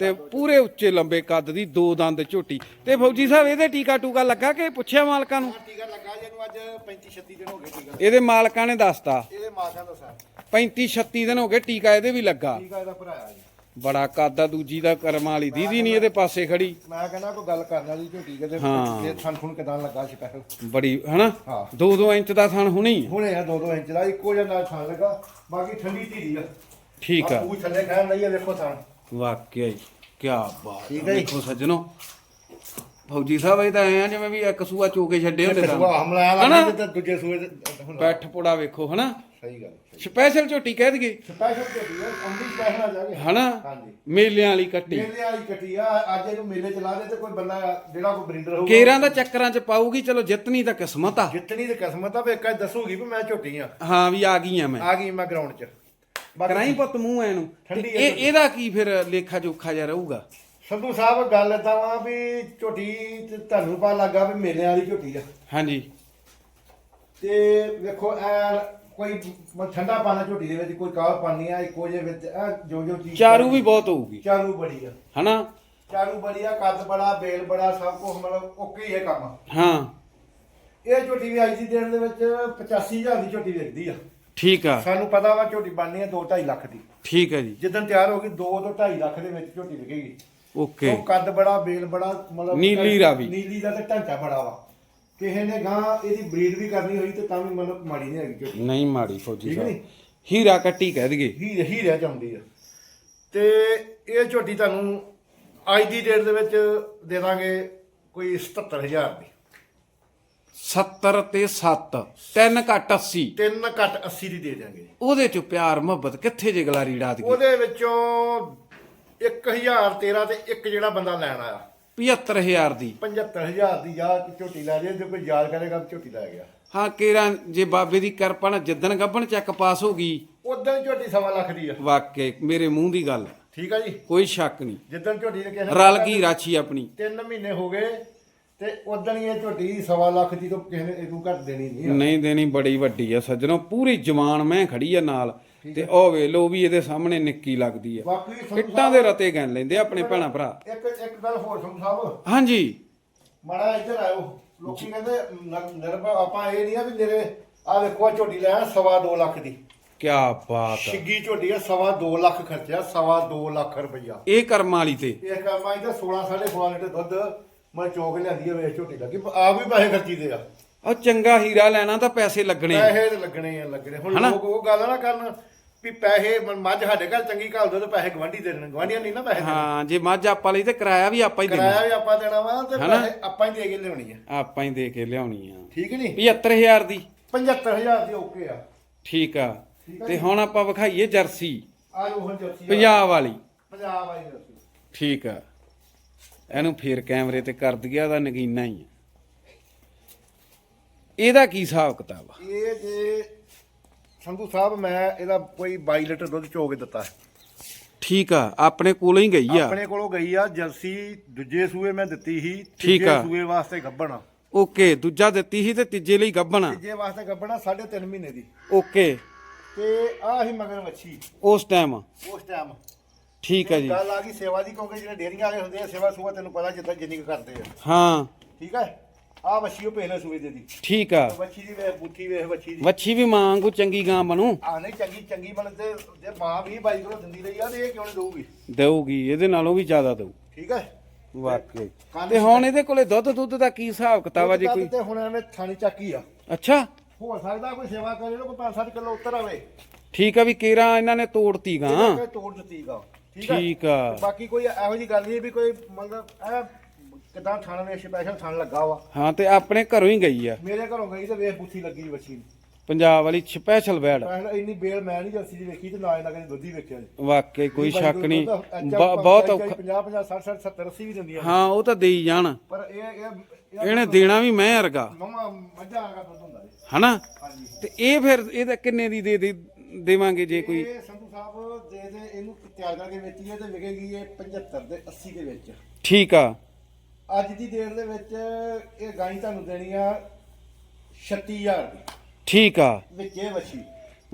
ਤੇ ਪੂਰੇ ਉੱਚੇ ਲੰਬੇ ਕੱਦ ਦੀ ਦੋ ਦੰਦ ਝੋਟੀ। ਤੇ ਫੌਜੀ ਸਾਹਿਬ ਇਹਦੇ ਟੀਕਾ ਟੂਕਾ ਲੱਗਾ ਕਿ ਪੁੱਛਿਆ ਮਾਲਕਾਂ ਨੂੰ? ਟੀਕਾ ਲੱਗਾ ਜਿਹਨੂੰ ਅੱਜ 35 36 ਦਿਨ ਹੋ ਗਏ ਟੀਕਾ ਇਹਦੇ ਮਾਲਕਾਂ ਨੇ ਦੱਸਤਾ। ਇਹਦੇ ਮਾਸ਼ਾ ਦਾ ਸਰ 35 36 ਦਿਨ ਹੋ ਗਏ ਟੀਕਾ ਇਹਦੇ ਵੀ ਲੱਗਾ। ਟੀਕਾ ਇਹਦਾ ਭਰਾਇਆ ਜੀ। ਬੜਾ ਕੱਦ ਆ ਦੂਜੀ ਦਾ ਕਰਮ ਵਾਲੀ ਦੀਦੀ ਨਹੀਂ ਇਹਦੇ ਪਾਸੇ ਖੜੀ। ਮੈਂ ਕਹਿੰਦਾ ਕੋਈ ਗੱਲ ਕਰਨ ਵਾਲੀ ਝੋਟੀ ਕਿਤੇ। ਇਹ ਥਣ ਥੁਣ ਕਿਦਾਂ ਲੱਗਾ ਸਪੈਸ਼ਲ ਬੜੀ ਹਨਾ? ਹਾਂ। 2-2 ਇੰਚ ਦਾ ਥਣ ਹੁਣੀ। ਹੁਣੇ ਆ 2-2 ਇੰਚ ਦਾ ਇੱਕੋ ਜਿਹਾ ਨਾਲ ਥਣ ਲੱਗਾ। ਬਾਕੀ ਠੰਡੀ ਧੀਰੀ ਆ। ਠੀਕ ਆ। ਉਹ ਥੱਲੇ ਲਈ ਆ ਦੇਖੋ ਥਣ ਵਾਕਿਆ ਹੀ ਕਿਆ ਬਾਤ ਠੀਕ ਆ। ਹੈ ਜੀ। ਦੇਖੋ ਸੱਜਣੋ ਫੌਜੀ ਸਾਹਿਬ ਇਹ ਤਾਂ ਐ ਆ ਜਿਵੇਂ ਵੀ ਇੱਕ ਸੂਆ ਚੋਕੇ ਛੱਡੇ ਹੁੰਦੇ ਸੁਆ ਤਾਂ। ਹਮਲਾ ਹਨਾ? ਲੱਗਾ ਤੇ ਦੂਜੇ ਸੂਏ ਤੇ ਪੈਠ ਪੁੜਾ ਵੇਖੋ ਹਨਾ? ਸਹੀ ਗੱਲ ਸਪੈਸ਼ਲ ਝੋਟੀ ਕਹਿ ਦਈਏ। ਸਪੈਸ਼ਲ ਝੋਟੀ ਆ ਅੰਮ੍ਰਿਤ ਸਪੈਸ਼ਲ ਆ ਜਾਗੇ ਹਨਾ? ਹਾਂਜੀ। ਮੇਲਿਆਂ ਵਾਲੀ ਕੱਟੀ। ਮੇਲੇ ਵਾਲੀ ਕੱਟੀ ਆ ਅੱਜ ਇਹਨੂੰ ਮੇਲੇ ਚਲਾ ਦੇ ਤੇ ਕੋਈ ਬੰਦਾ ਜਿਹੜਾ ਕੋਈ ਬਰੀਡਰ ਹੋਊਗਾ। ਕੇਰਾਂ ਦਾ ਚੱਕਰਾਂ ਚ ਪਾਊਗੀ ਚਲੋ ਜਿੱਤਣੀ ਤਾਂ ਕਿਸਮਤ ਆ। ਜਿੱਤਣੀ ਤੇ ਕਿਸਮਤ ਆ ਵੀ ਇੱਕ ਅੱਜ ਦੱਸੂਗੀ ਵੀ ਮੈਂ ਝੋਟੀ ਆ। ਹਾਂ ਵੀ ਆ ਗਈਆਂ ਮੈਂ। ਆ ਗਈ ਮੈਂ ਗਰਾਊਂਡ 'ਚ। ਕਰਾਈ ਪੁੱਤ ਮੂੰਹ ਤੇ ਠੰਡੀ ਇਹ ਇਹਦਾ ਕੀ ਫਿਰ ਲੇਖਾ ਜੋਖਾ ਜਿਹਾ ਰਹੂਗਾ? ਸੰਧੂ ਸਾਹਿਬ ਗੱਲ ਏਦਾਂ ਵਾ ਵੀ ਝੋਟੀ ਤੇ ਤੁਹਾਨੂੰ ਪਤਾ ਲੱਗਾ ਵੀ ਮੇਲੇ ਵਾਲੀ ਝੋਟੀ ਆ। ਹਾਂਜੀ। ਤੇ ਵੇਖੋ ਐ ਕੋਈ ਠੰਡਾ ਪਾਣਾ ਝੋਟੀ ਦੇ ਵਿੱਚ ਕੋਈ ਕਾਹ ਪਾਣੀ ਆ ਇੱਕੋ ਜਿਹੇ ਵਿੱਚ ਇਹ ਜੋ ਜੋ ਚੀਜ਼ ਚਾਰੂ ਵੀ ਬਹੁਤ ਹੋਊਗੀ। ਚਾਰੂ ਬੜੀ ਆ। ਹਨਾ? ਚਾਰੂ ਬੜੀ ਆ ਕੱਦ ਬੜਾ ਬੇਲ ਬੜਾ ਸਭ ਕੁਝ ਮਤਲਬ ਓਕੇ ਹੀ ਹੈ ਕੰਮ। ਹਾਂ। ਇਹ ਝੋਟੀ ਵੀ ਅੱਜ ਦੀ ਦਿਨ ਦੇ ਵਿੱਚ 85000 ਦੀ ਝੋਟੀ ਵਿਕਦੀ ਆ। ਠੀਕ ਆ। ਸਾਨੂੰ ਪਤਾ ਵਾ ਝੋਟੀ ਬਣਨੀ ਆ 2.5 ਲੱਖ ਦੀ। ਠੀਕ ਹੈ ਜੀ। ਜਿੱਦਣ ਤਿਆਰ ਹੋ ਗਈ 2 ਤੋਂ 2.5 ਲੱਖ ਦੇ ਵਿੱਚ ਝੋਟੀ ਵਿਕੇਗੀ। ਓਕੇ। ਉਹ ਕੱਦ ਬੜਾ ਬੇਲ ਬੜਾ ਮਤਲਬ ਨੀਲੀ ਰਾਵੀ। ਨੀਲੀ ਦਾ ਤੇ ਢਾਂਚਾ ਬੜਾ ਵਾ। ਕਿਸੇ ਨੇ ਗਾਂ ਇਹਦੀ ਬਰੀਡ ਵੀ ਕਰਨੀ ਹੋਈ ਤੇ ਤਾਂ ਵੀ ਮਤਲਬ ਮਾੜੀ ਨਹੀਂ ਹੈਗੀ ਝੋਟੀ। ਨਹੀਂ ਮਾੜੀ ਫੌਜੀ ਸਾਹਿਬ? ਹੀਰਾ ਕੱਟੀ ਕਹਿ ਦਈਏ। ਹੀ ਹੀ ਰਹਿ ਜਾਂਦੀ ਆ। ਤੇ ਇਹ ਝੋਟੀ ਤੁਹਾਨੂੰ ਅੱਜ ਦੀ ਡੇਟ ਦੇ ਵਿੱਚ ਦੇ ਦਾਂਗੇ ਕੋਈ 77000 ਦੀ। 70 ਤੇ 7 3 ਘੱਟ 80 ਤਿੰਨ ਘੱਟ 80 ਦੀ ਦੇ ਦਾਂਗੇ ਉਹਦੇ ਚ ਪਿਆਰ ਮੁਹੱਬਤ ਕਿੱਥੇ ਜੇ ਗਲਾਰੀ ਰਾਤ ਗਈ ਉਹਦੇ ਵਿੱਚੋਂ 1000 ਤੇਰਾ ਤੇ ਇੱਕ ਜਿਹੜਾ ਬੰਦਾ ਲੈਣ ਆਇਆ। 75000 ਦੀ। 75000 ਦੀ ਕੇ ਝੋਟੀ ਲੈ ਜੇ ਜੇ ਕੋਈ ਯਾਦ ਕਰੇਗਾ ਤਾਂ ਝੋਟੀ ਲੈ ਗਿਆ। ਹਾਂ ਕੇਰਾਂ ਜੇ ਬਾਬੇ ਦੀ ਕਿਰਪਾ ਨਾਲ ਜਿੱਦਣ ਗੱਬਣ ਚੱਕ ਪਾਸ ਹੋ ਗਈ। ਉਦੋਂ ਝੋਟੀ ਸਵਾ ਲੱਖ ਦੀ ਆ। ਵਾਕਿਆ ਮੇਰੇ ਮੂੰਹ ਦੀ ਗੱਲ। ਠੀਕ ਆ ਜੀ। ਕੋਈ ਸ਼ੱਕ ਨਹੀਂ। ਜਿੱਦਣ ਝੋਟੀ ਨੇ ਨੇ ਰਲ ਗਈ ਰਾਛੀ ਆਪਣੀ। ਤਿੰਨ ਮਹੀਨੇ ਹੋ ਗਏ ਤੇ ਉਦੋਂ ਹੀ ਇਹ ਝੋਟੀ ਸਵਾ ਲੱਖ ਦੀ ਤੋਂ ਕਿਸੇ ਨੇ ਇਹਨੂੰ ਘੱਟ ਦੇਣੀ ਨਹੀਂ ਨਹੀਂ ਦੇਣੀ ਬੜੀ ਵੱਡੀ ਆ ਸੱਜਣੋ। ਪੂਰੀ ਜਵਾਨ ਮੈਂ ਖੜੀ ਆ ਨਾਲ। ਤੇ ਉਹ ਵੇ ਲੋ ਵੀ ਇਹਦੇ ਸਾਹਮਣੇ ਨਿੱਕੀ ਲੱਗਦੀ ਆ। ਬਾਕੀ ਸੰਧੂ ਇੱਟਾਂ ਦੇ ਰਤੇ ਗਣ ਲੈਂਦੇ ਆ ਆਪਣੇ ਭੈਣਾ ਭਰਾ। ਇੱਕ ਇੱਕ ਗੱਲ ਹੋਰ ਸੰਧੂ ਸਾਹਿਬ। ਹਾਂਜੀ। ਮਾੜਾ ਇੱਧਰ ਆਇਓ। ਲੋਕੀ ਕਹਿੰਦੇ ਨ- ਨਿਰਭਰ ਆਪਾਂ ਇਹ ਨਹੀਂ ਆ ਵੀ ਮੇਰੇ ਆ ਵੇਖੋ ਆਹ ਝੋਟੀ ਲੈ ਸਵਾ 2 ਲੱਖ ਦੀ। ਕਿਆ ਬਾਤ ਆ। ਛਿੱਗੀ ਝੋਟੀ ਆ ਸਵਾ 2 ਲੱਖ ਖਰਚਿਆ ਸਵਾ 2 ਲੱਖ ਰੁਪਈਆ। ਇਹ ਕਰਮ ਵਾਲੀ ਤੇ। ਇਹ ਕੰਮਾਂ ਇਹਦਾ 16 16.5 ਲੀਟਰ ਦੁੱਧ ਮੈਂ ਚੋਕ ਲਿਆਂਦੀ ਆ ਵੇਖ ਝੋਟੀ ਲੱਗੀ। ਆ ਵੀ ਪੈਸੇ ਖਰਚੀ ਦੇ ਆ। ਉਹ ਚੰਗਾ ਹੀਰਾ ਲੈਣਾ ਤਾਂ ਪੈਸੇ ਲੱਗਣੇ ਆ। ਪੈਸੇ ਤੇ ਲੱਗਣੇ ਆ ਲੱਗਣੇ। ਹੁਣ ਹਨਾ? ਲੋਕ ਉਹ ਗੱਲ ਨਾ ਕਰਨ ਵੀ ਪੈਸੇ ਮ- ਮੱਝ ਸਾਡੇ ਘਰ ਚੰਗੀ ਘਾਲ ਦੋ ਤੇ ਪੈਸੇ ਗਵਾਂਢੀ ਦੇ ਦੇਣ। ਗਵਾਂਢੀਆਂ ਨਹੀਂ ਨਾ ਪੈਸੇ ਦੇਣੇ। ਹਾਂ ਜੇ ਮੱਝ ਆਪਾਂ ਲਈ ਤੇ ਕਿਰਾਇਆ ਵੀ ਆਪਾਂ ਹੀ ਦੇਣਾ। ਕਿਰਾਇਆ ਵੀ ਆਪਾਂ ਦੇਣਾ ਵਾ ਤੇ ਹਨਾ? ਪੈਸੇ ਆਪਾਂ ਹੀ ਦੇ ਕੇ ਲਿਆਉਣੀ ਆ। ਆਪਾਂ ਹੀ ਦੇ ਕੇ ਲਿਆਉਣੀ ਆ। ਠੀਕ ਨਹੀਂ? 75000 ਦੀ। 75000 ਦੀ ਓਕੇ ਆ। ਠੀਕ ਆ। ਤੇ ਹੁਣ ਆਪਾਂ ਵਿਖਾਈਏ ਜਰਸੀ। ਆ ਹੁਣ ਜਰਸੀ ਆ। ਪੰਜਾਬ ਵਾਲੀ। ਪੰਜਾਬ ਵਾਲੀ ਜਰਸੀ। ਠੀਕ ਆ। ਇਹਨੂੰ ਫੇਰ ਕੈਮਰੇ ਤੇ ਕਰ ਦਈਏ ਉਹਦਾ ਨਗੀਨਾ ਹੀ ਇਹਦਾ ਕੀ ਹਿਸਾਬ ਕਿਤਾਬ ਆ? ਇਹ ਜੇ ਸੰਧੂ ਸਾਹਿਬ ਮੈਂ ਇਹਦਾ ਕੋਈ 22 ਲੀਟਰ ਦੁੱਧ ਚੋ ਕੇ ਦਿੱਤਾ ਠੀਕ ਆ ਆਪਣੇ ਕੋਲੋਂ ਹੀ ਗਈ ਆ। ਆਪਣੇ ਕੋਲੋਂ ਗਈ ਆ ਜਰਸੀ ਦੂਜੇ ਸੂਏ ਮੈਂ ਦਿੱਤੀ ਸੀ ਠੀਕ ਆ। ਸੂਏ ਵਾਸਤੇ ਗੱਬਣਾ ਓਕੇ ਦੂਜਾ ਦਿੱਤੀ ਸੀ ਤੇ ਤੀਜੇ ਲਈ ਗੱਬਣਾ ਤੀਜੇ ਵਾਸਤੇ ਗੱਬਣਾ 3.5 ਮਹੀਨੇ ਦੀ। ਓਕੇ। ਤੇ ਆ ਹੀ ਮਗਰ ਵੱਛੀ। ਉਸ ਟਾਈਮ ਉਸ ਟਾਈਮ ਠੀਕ ਆ ਜੀ। ਗੱਲ ਆ ਗਈ ਸੇਵਾ ਦੀ ਕਿਉਂਕਿ ਜਿਹੜੇ ਡੇਰੀਆਂ ਵਾਲੇ ਹੁੰਦੇ ਆ ਸੇਵਾ ਸੂਆ ਤੈਨੂੰ ਪਤਾ ਜਿੱਦਾਂ ਜਿੰਨੀ ਕੁ ਕਰਦੇ ਆ। ਹਾਂ। ਠੀਕ ਹੈ? ਆ ਵੱਛੀ ਉਹ ਪਹਿਲੇ ਸੂਏ ਦੇ ਦੀ। ਠੀਕ ਆ। ਵੱਛੀ ਦੀ ਵੇਖ ਬੁੱਠੀ ਵੇਖ ਵੱਛੀ ਦੀ। ਵੱਛੀ ਵੀ ਮਾਂ ਵਾਂਗੂ ਚੰਗੀ ਗਾਂ ਬਣੂ। ਆ ਨਹੀਂ ਚੰਗੀ ਚੰਗੀ ਬਣ ਤੇ ਜੇ ਮਾਂ ਵੀ ਬਾਈ ਕੋਲੋਂ ਦਿੰਦੀ ਰਹੀ ਆ ਤੇ ਇਹ ਕਿਉਂ ਨਹੀਂ ਦਊਗੀ? ਦੇਊਗੀ ਇਹਦੇ ਨਾਲੋਂ ਵੀ ਜ਼ਿਆਦਾ ਦੇਊ। ਠੀਕ ਹੈ? ਵਾਕਈ। ਤੇ ਹੁਣ ਇਹਦੇ ਕੋਲੇ ਦੁੱਧ ਦੁੱਧ ਦਾ ਕੀ ਹਿਸਾਬ ਕਿਤਾਬ ਆ ਜੇ ਕੋਈ? ਤੇ ਹੁਣ ਐਵੇਂ ਥਾਣੀ ਚੱਕੀ ਆ। ਅੱਛਾ। ਹੋ ਸਕਦਾ ਕੋਈ ਸੇਵਾ ਕਰੇ ਕੋਈ 5-7 ਕਿਲੋ ਉੱਤਰ ਆਵੇ। ਠੀਕ ਆ ਵੀ ਕੇਰਾ ਇਹਨਾਂ ਨੇ ਤੋੜਤੀ ਗਾਂ। ਤੋੜ ਦਿੱਤੀ ਗਾ। ਠੀਕ ਆ? ਤੇ ਬਾਕੀ ਕੋਈ ਇਹੋ ਜੀ ਗੱਲ ਨਹੀਂ ਵੀ ਕੋਈ ਮਤਲਬ ਇਹ ਕਿਦਾਂ ਥਾਣ ਵੇ ਸਪੈਸ਼ਲ ਥਾਣ ਲੱਗਾ ਵਾ। ਹਾਂ ਤੇ ਆਪਣੇ ਘਰੋਂ ਹੀ ਗਈ ਆ। ਮੇਰੇ ਘਰੋਂ ਗਈ ਤੇ ਵੇਖ ਪੁੱਛੀ ਲੱਗੀ ਬੱਚੀ ਨੂੰ। ਪੰਜਾਬ ਵਾਲੀ ਸਪੈਸ਼ਲ ਪਹਿਲਾਂ ਇੰਨੀ ਬੇਲ ਮੈਂ ਨਹੀਂ ਜਰਸੀ ਦੀ ਵੇਖੀ ਤੇ ਨਾ ਇਹਨਾਂ ਕਦੇ ਦੁੱਧ ਵੇਖਿਆ ਜੀ। ਵਾਕਈ ਕੋਈ ਸ਼ੱਕ ਨਹੀਂ। ਬ- ਬਹੁਤ ਔਖਾ 50 50 60 60 70 80 ਵੀ ਦਿੰਦੀਆਂ ਹਾਂ ਉਹ ਤਾਂ ਦੇਈ ਜਾਣ। ਪਰ ਇਹ ਇਹ ਇਹਨੇ ਦੇਣਾ ਵੀ ਮੈਂ ਵਰਗਾ। ਮਮਾ ਮੱਝਾਂ ਵਰਗਾ ਦੁੱਧ ਹੁੰਦਾ ਜੀ। ਹਨਾ? ਹਾਂਜੀ। ਤੇ ਇਹ ਫਿਰ ਇਹਦਾ ਕਿੰਨੇ ਦੀ ਦੇ ਦੇ ਦੇਵਾਂਗੇ ਜੇ ਕੋਈ ਇਹ ਸੰਧੂ ਸਾਹਿਬ ਦੇ ਦੇ ਇਹਨੂੰ ਤਿਆਰ ਕਰਕੇ ਵੇਚੀਏ ਤੇ ਵਿਕੇਗੀ ਇਹ 75 ਦੇ 80 ਦੇ ਵਿੱਚ। ਠੀਕ ਆ। ਅੱਜ ਦੀ ਡੇਟ ਦੇ ਵਿੱਚ ਇਹ ਗਾਈ ਤੁਹਾਨੂੰ ਦੇਣੀ ਆ 36000 ਦੀ। ਠੀਕ ਆ। ਵਿੱਚ ਵੱਛੀ।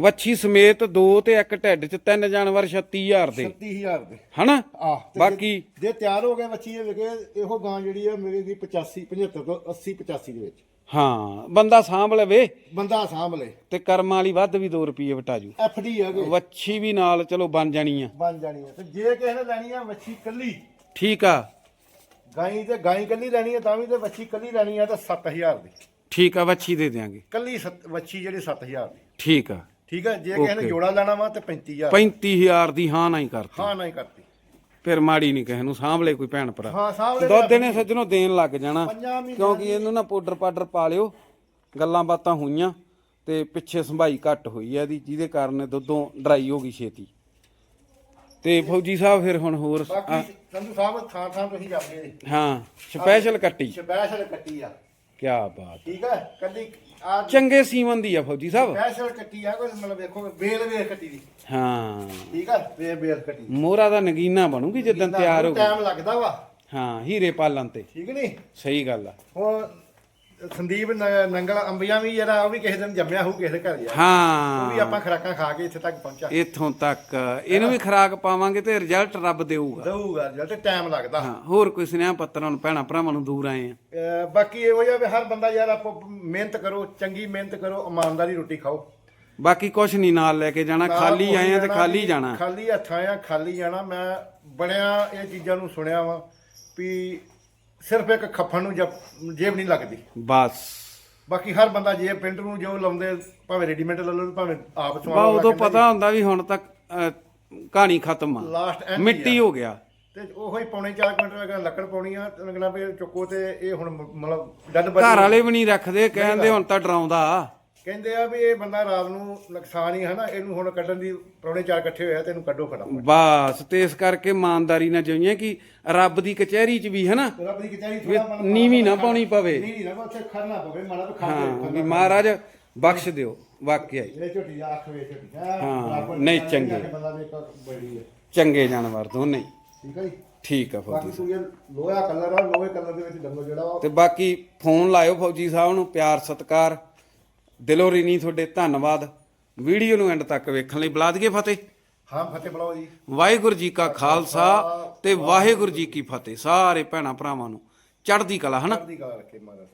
ਵੱਛੀ ਸਮੇਤ ਦੋ ਤੇ ਇੱਕ ਢਿੱਡ ਚ ਤਿੰਨ ਜਾਨਵਰ 36000 ਦੇ। 36000 ਦੇ। ਹਨਾ? ਆਹ ਤੇ ਬਾਕੀ ਜੇ- ਜੇ ਤਿਆਰ ਹੋ ਗਏ ਵੱਛੀ ਇਹ ਵਿਕੇ ਇਹੋ ਗਾਂ ਜਿਹੜੀ ਆ ਮਿਲੇਗੀ 85 75 ਤੋਂ 80 85 ਦੇ ਵਿੱਚ। ਹਾਂ ਬੰਦਾ ਸਾਂਭ ਲਵੇ। ਬੰਦਾ ਸਾਂਭ ਲੇ। ਤੇ ਕਰਮਾਂ ਵਾਲੀ ਵੱਧ ਵੀ 2 ਰੁਪਏ ਵਟਾਜੂ ਐਫ ਡੀ ਹੈਗੇ। ਵੱਛੀ ਵੀ ਨਾਲ ਚਲੋ ਬਣ ਜਾਣੀ ਆ ਬਣ ਜਾਣੀ ਹੈ ਤੇ ਜੇ ਕਿਸੇ ਨੇ ਲੈਣੀ ਆ ਵੱਛੀ ਕੱਲੀ ਠੀਕ ਆ। ਗਾਈ ਤੇ ਗਾਈ ਕੱਲੀ ਲੈਣੀ ਹੈ ਤਾਂ ਵੀ ਤੇ ਵੱਛੀ ਕੱਲੀ ਲੈਣੀ ਆ ਤਾਂ 7000 ਦੀ। ਠੀਕ ਆ ਵੱਛੀ ਦੇ ਦਿਆਂਗੇ। ਕੱਲੀ ਸੱਤ- ਵੱਛੀ ਜਿਹੜੀ 7000 ਦੀ। ਠੀਕ ਆ। ਠੀਕ ਹੈ ਜੇ ਕਿਸੇ ਨੇ Okay. ਜੋੜਾ ਲੈਣਾ ਵਾ ਤੇ 35000 35000 ਦੀ ਹਾਂ ਨਹੀਂ ਕਰਤੀ। ਹਾਂ ਨਹੀਂ ਕਰਤੀ। ਫਿਰ ਮਾੜੀ ਨਹੀਂ ਕਿਸੇ ਨੂੰ ਸਾਂਭ ਲੈ ਕੋਈ ਭੈਣ ਭਰਾ। ਹਾਂ ਸਾਂਭ ਲੈ ਦੁੱਧ ਨੇ ਸੱਜਣੋਂ ਦੇਣ ਲੱਗ ਜਾਣਾ ਪੰਜਾਂ ਮਹੀਨਿਆਂ ਕਿਉਂਕਿ ਇਹਨੂੰ ਨਾ ਪਾਊਡਰ ਪਾਡਰ ਪਾ ਲਿਓ ਗੱਲਾਂ ਬਾਤਾਂ ਹੋਈਆਂ ਤੇ ਪਿੱਛੇ ਸੰਭਾਈ ਘੱਟ ਹੋਈ ਆ ਇਹਦੀ ਜਿਹਦੇ ਕਾਰਨ ਇਹ ਦੁੱਧੋਂ ਡਰਾਈ ਹੋ ਗਈ ਛੇਤੀ। ਤੇ ਫੌਜੀ ਸਾਹਿਬ ਫਿਰ ਹੁਣ ਹੋਰ ਬਾਕੀ ਸੰਧੂ ਸਾਹਿਬ ਥਾਂ ਥਾਂ ਤੁਸੀਂ ਜਾਂਦੇ ਹਾਂ ਸਪੈਸ਼ਲ ਕੱਟੀ। ਸਪੈਸ਼ਲ ਕੱਟੀ ਆ। ਕੀ ਬਾਤ। ਠੀਕ ਹੈ ਕੱਲੀ ਆ ਚੰਗੇ ਸੀਮਨ ਦੀ ਆ ਫੌਜੀ ਸਾਹਿਬ। ਸਪੈਸ਼ਲ ਕੱਟੀ ਆ ਕੋਈ ਮਤਲਬ ਵੇਖੋ ਵੇਲ ਵੇਲ ਕੱਟੀ ਦੀ। ਹਾਂ। ਠੀਕ ਹੈ ਵੇਲ ਵੇਲ ਕੱਟੀ। ਮੋਹਰਾ ਦਾ ਨਗੀਨਾ ਬਣੂਗੀ ਜਦੋਂ ਤਿਆਰ ਹੋ ਗਈ ਟਾਈਮ ਲੱਗਦਾ ਵਾ। ਹਾਂ ਹੀਰੇ ਪਾਲਣ ਤੇ। ਠੀਕ ਨਹੀਂ? ਸਹੀ ਗੱਲ ਆ। ਹੁਣ ਸੰਦੀਪ ਨ- ਨੰਗਲ ਅੰਬੀਆਂ ਵੀ ਜਿਹੜਾ ਉਹ ਵੀ ਕਿਸੇ ਦਿਨ ਜੰਮਿਆ ਹੋਊ ਕਿਸੇ ਦੇ ਘਰ ਯਾਰ ਉਹ ਵੀ ਹਾਂ ਆਪਾਂ ਖਰਾਕਾਂ ਖਾ ਕੇ ਇੱਥੇ ਤੱਕ ਪਹੁੰਚਾ ਇੱਥੋਂ ਤੱਕ। ਇਹਨੂੰ ਵੀ ਖਰਾਕ ਪਾਵਾਂਗੇ ਤੇ ਰਿਜ਼ਲਟ ਰੱਬ ਦੇਊਗਾ। ਦਊਗਾ ਜਦ ਤੇ ਟਾਈਮ ਲੱਗਦਾ। ਹਾਂ ਹੋਰ ਕੋਈ ਸੁਨੇਹਾ ਪੱਤਰਾਂ ਨੂੰ ਭੈਣਾ ਭਰਾਵਾਂ ਨੂੰ ਦੂਰ ਆਏ ਆ। ਅਹ ਬਾਕੀ ਇਹੋ ਜਿਹਾ ਵੀ ਹਰ ਬੰਦਾ ਯਾਰ ਆਪੋ ਮਿਹਨਤ ਕਰੋ ਚੰਗੀ ਮਿਹਨਤ ਕਰੋ ਇਮਾਨਦਾਰੀ ਰੋਟੀ ਖਾਓ। ਬਾਕੀ ਕੁਛ ਨਹੀਂ ਨਾਲ ਲੈ ਕੇ ਜਾਣਾ ਖਾਲੀ ਆਏ ਆ ਤੇ ਖਾਲੀ ਜਾਣਾ। ਖਾਲੀ ਹੱਥਾਂ ਆ ਖਾਲੀ ਜਾਣਾ। ਮੈਂ ਬੜਿਆ ਇਹ ਚੀਜ਼ਾਂ ਨੂੰ ਸੁਣਿਆ ਵਾ ਵੀ ਸਿਰਫ ਇੱਕ ਖੱਫਣ ਨੂੰ ਜਬ- ਜੇਬ ਨਹੀਂ ਲੱਗਦੀ। ਬਸ। ਬਾਕੀ ਹਰ ਬੰਦਾ ਜੇਬ ਪਿੰਡ ਨੂੰ ਜੋ ਲਾਉਂਦੇ ਭਾਵੇਂ ਰੈਡੀਮੇਡ ਲੈ ਲਓ ਭਾਵੇਂ ਆਪ ਬਾ ਸਵਾਲ ਉਦੋਂ ਪਤਾ ਹੁੰਦਾ ਵੀ ਹੁਣ ਤੱਕ ਅਹ, ਕਹਾਣੀ ਖਤਮ ਆ। ਲਾਸਟ ਐਂਡ ਮਿੱਟੀ ਹੋ ਗਿਆ। ਤੇ ਉਹੋ ਹੀ ਪੌਣੇ 4 ਕੁਇੰਟਲ ਅਗਰ ਲੱਕੜ ਪਾਉਣੀ ਆ ਤੇ ਲੱਗਣਾ ਵੀ ਚੁੱਕੋ ਤੇ ਇਹ ਹੁਣ ਮ- ਮਤਲਬ ਡੱਡ ਬੱਜ ਘਰ ਵਾਲੇ ਵੀ ਨਹੀਂ ਰੱਖਦੇ ਕਹਿੰਦੇ ਹੁਣ ਤਾਂ ਡਰਾਉਂਦਾ। ਕਹਿੰਦੇ ਆ ਵੀ ਇਹ ਬੰਦਾ ਰਾਤ ਨੂੰ ਨੁਕਸਾਨ ਹੀ ਹੈ ਨਾ ਇਹਨੂੰ ਹੁਣ ਕੱਢਣ ਦੀ ਪੌਣੇ 4 ਇਕੱਠੇ ਹੋਇਆ ਤੇ ਇਹਨੂੰ ਕੱਢੋ ਫਟਾਫਟ। ਬਸ ਤੇ ਇਸ ਕਰਕੇ ਇਮਾਨਦਾਰੀ ਨਾਲ ਜਾਈਏ ਕਿ ਰੱਬ ਦੀ ਕਚਹਿਰੀ 'ਚ ਵੀ ਹੈ ਨਾ ਰੱਬ ਦੀ ਕਚਹਿਰੀ ਵੀ ਥੋੜਾ ਨੀਵੀਂ ਨਾ ਪਾਉਣੀ ਪਵੇ। ਨਹੀਂ ਨਹੀਂ ਨਾ ਉੱਥੇ ਖੜਨਾ ਪਵੇ ਮਾੜਾ ਵੀ ਖਾ ਹਾਂ ਵੀ ਮਹਾਰਾਜ ਬਖਸ਼ ਦਿਓ ਵਾਕਿਆ ਹੀ। ਇਹ ਝੋਟੀ ਆ ਅੱਖ ਵੇ ਝੋਟੀ ਹਾਂ ਨਹੀਂ ਚੰਗੇ। ਕਿ ਬੰਦਾ ਵੇਖ ਬੜੀ ਹੈ। ਚੰਗੇ ਜਾਨਵਰ ਦੋਨੇ ਹੀ। ਠੀਕ ਹੈ ਜੀ? ਠੀਕ ਆ ਫੌਜੀ ਤੂੰ ਇਹ ਲੋਹਾ ਕਲਰ ਆ ਲੋਹੇ ਕਲਰ ਦੇ ਵਿੱਚ ਡੰਗੋ ਜਿਹੜਾ ਵਾ ਤੇ ਬਾਕੀ ਫੋਨ ਲਾਇਓ ਫੌਜੀ ਸਾਹਿਬ ਨੂੰ ਪਿਆਰ ਸਤਿਕਾਰ। ਦਿਲੋਂ ਰੀਨੀ ਤੁਹਾਡੇ ਧੰਨਵਾਦ। ਵੀਡੀਓ ਨੂੰ ਐਂਡ ਤੱਕ ਵੇਖਣ ਲਈ ਬੁਲਾ ਦਈਏ ਫਤਿਹ। ਹਾਂ ਫਤਿਹ ਬੁਲਾਓ ਜੀ। ਵਾਹਿਗੁਰੂ ਜੀ ਕਾ ਖਾਲਸਾ ਤੇ ਵਾਹਿਗੁਰੂ ਜੀ ਕੀ ਫਤਿਹ। ਸਾਰੇ ਭੈਣਾਂ ਭਰਾਵਾਂ ਨੂੰ ਚੜ੍ਹਦੀ ਕਲਾ ਹਨਾ? ਚੜ੍ਹਦੀ ਕਲਾ ਰੱਖੇ ਮਹਾਰਾਜ